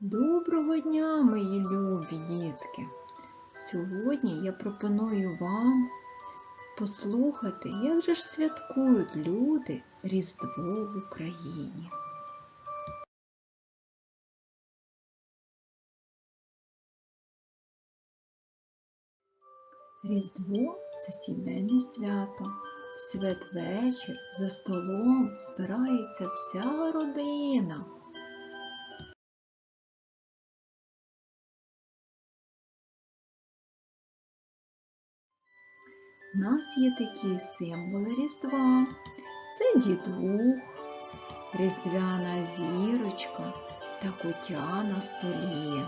Доброго дня, мої любі дітки! Сьогодні я пропоную вам послухати, як же ж святкують люди Різдво в Україні. Різдво це сімейне свято. В святвечір за столом збирається вся родина. У нас є такі символи Різдва. Це дідух, різдвяна зірочка та кутя на столі.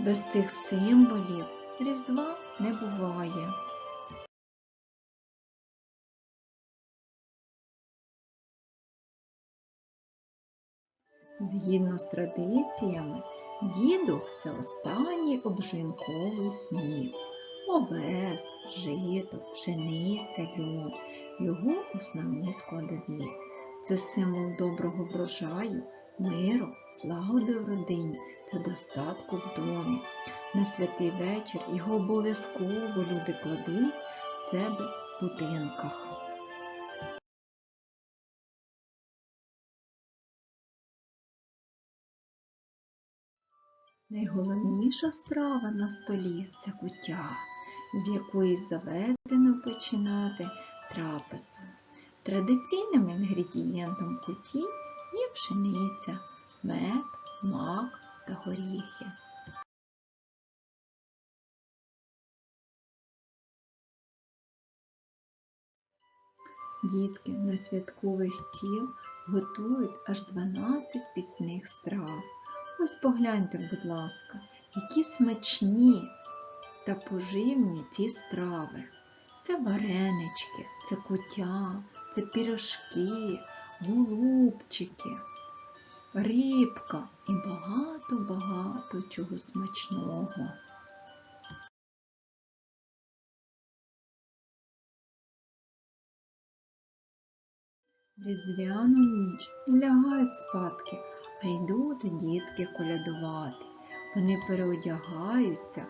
Без цих символів Різдва не буває. Згідно з традиціями, дідух це останній обжинковий сніг. Овес, жито, пшениця, льон – його основні складові. Це символ доброго врожаю, миру, злагоди в родині та достатку в домі. На святий вечір його обов'язково люди кладуть в себе в будинках. Найголовніша страва на столі це куття, з якої заведено починати трапезу. Традиційним інгредієнтом куті є пшениця, мед, мак та горіхи. Дітки на святковий стіл готують аж 12 пісних страв. Ось погляньте, будь ласка, які смачні та поживні ці страви. Це варенички, це кутя, це пірожки, голубчики, рибка і багато-багато чого смачного. Різдвяну ніч лягають спадки, а йдуть дітки колядувати. Вони переодягаються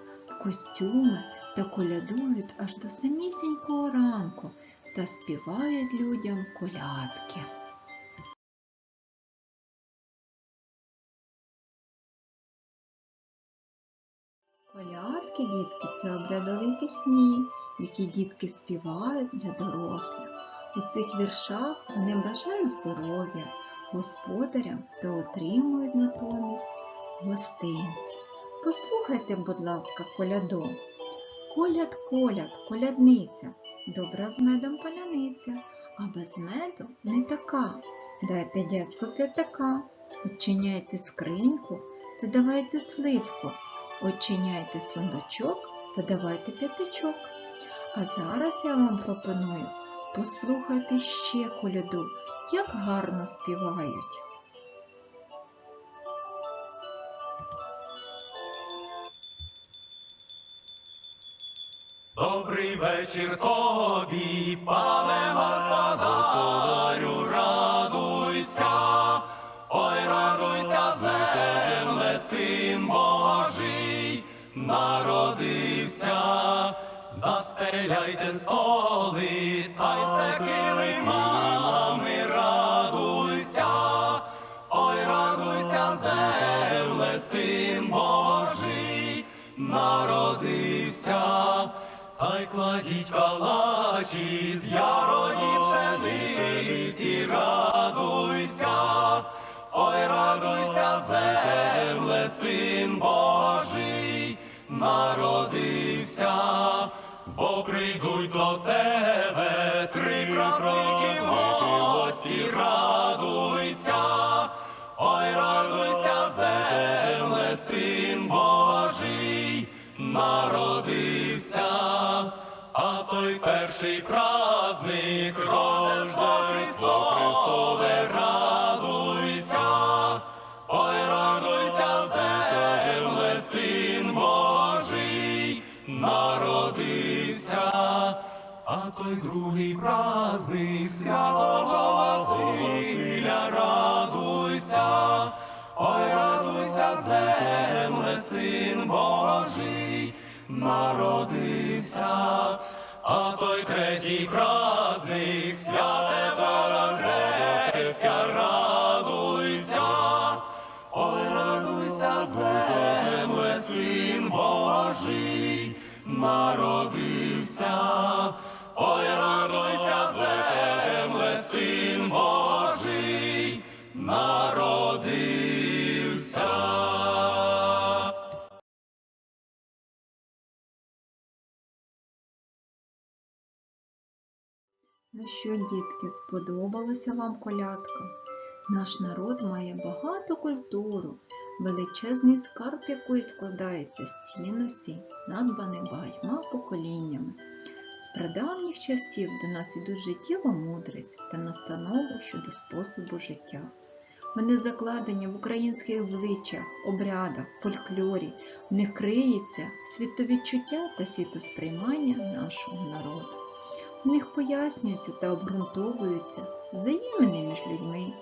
костюми та колядують аж до самісінького ранку та співають людям колядки. Колядки, дітки, це обрядові пісні, які дітки співають для дорослих. У цих віршах вони бажають здоров'я господарям та отримують натомість гостинці. Послухайте, будь ласка, коляду. Коляд, коляд, колядниця, добра з медом поляниця, а без меду не така. Дайте дядьку п'ятака, Очиняйте скриньку та давайте сливку, Очиняйте сундучок та давайте п'ятачок. А зараз я вам пропоную послухати ще коляду, як гарно співають. Добрий вечір тобі, пане господарю, радуйся, ой, радуйся, земле, син Божий, народився, застеляйте столи, та й се килимами, радуйся, ой, радуйся, земле, син Божий, народився. Та й кладіть калачі з яроні пшениці, радуйся, ой, радуйся, земле, син Божий, народився, бо прийдуть до тебе три праздники перший праздник Рождества. Христова, Христове радуйся, ой, радуйся, земле, син Божий, народися, а той другий праздник святого Василя радуйся, ой, радуйся, земле, син Божий, народися третій праздник святе Хрестя, радуйся, ой, радуйся, земле, син Божий, народився, ой, радуйся, земле, син Божий, народився. Що, дітки, сподобалася вам колядка? Наш народ має багату культуру, величезний скарб якої складається з цінностей, надбаних багатьма поколіннями. З прадавніх часів до нас ідуть життєва мудрість та настанова щодо способу життя. Вони закладені в українських звичаях, обрядах, фольклорі, в них криється світовідчуття та світосприймання нашого народу. В них пояснюються та обґрунтовуються взаємини між людьми,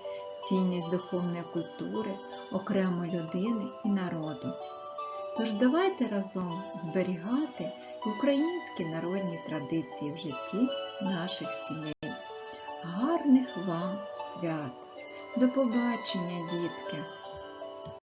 цінність духовної культури, окремої людини і народу. Тож давайте разом зберігати українські народні традиції в житті наших сімей. Гарних вам свят! До побачення, дітки!